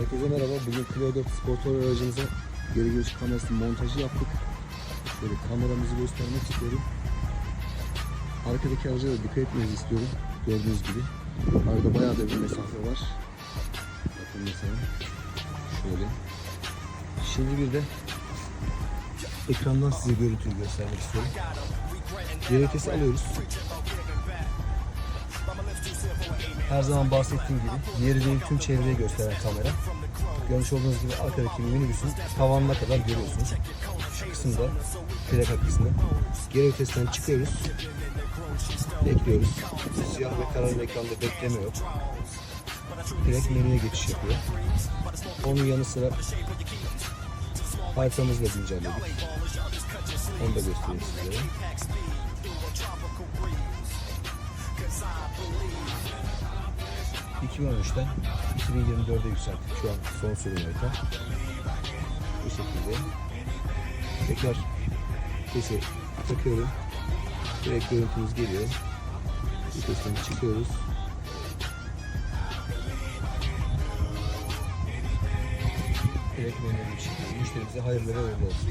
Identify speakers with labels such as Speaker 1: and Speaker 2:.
Speaker 1: Herkese merhaba. Bugün Clio 4 Sportor aracımıza geri görüş kamerası montajı yaptık. Şöyle kameramızı göstermek istiyorum. Arkadaki araca da dikkat etmenizi istiyorum. Gördüğünüz gibi. Arada bayağı da bir mesafe var. Bakın mesela. Şöyle. Şimdi bir de ekrandan size görüntüyü göstermek istiyorum. Geri vitesi alıyoruz. Her zaman bahsettiğim gibi yeri değil tüm çevreyi gösteren kamera. Görmüş olduğunuz gibi arkadaki minibüsün tavanına kadar görüyorsunuz. Şu kısımda, plaka kısmı. Geri vitesten çıkıyoruz. Bekliyoruz. Siyah ve kararlı ekranda bekleme yok. Direkt menüye geçiş yapıyor. Onun yanı sıra haritamızı da güncelledik. Onu da göstereyim sizlere. ...2013'ten 2024'e yükselttik. Şu an son sürüm harita. Bu şekilde. Tekrar sesi takıyorum. Direkt görüntümüz geliyor. Vitesten çıkıyoruz. Direkt menüye geçiyoruz. Müşterimize hayırlı uğurlu olsun.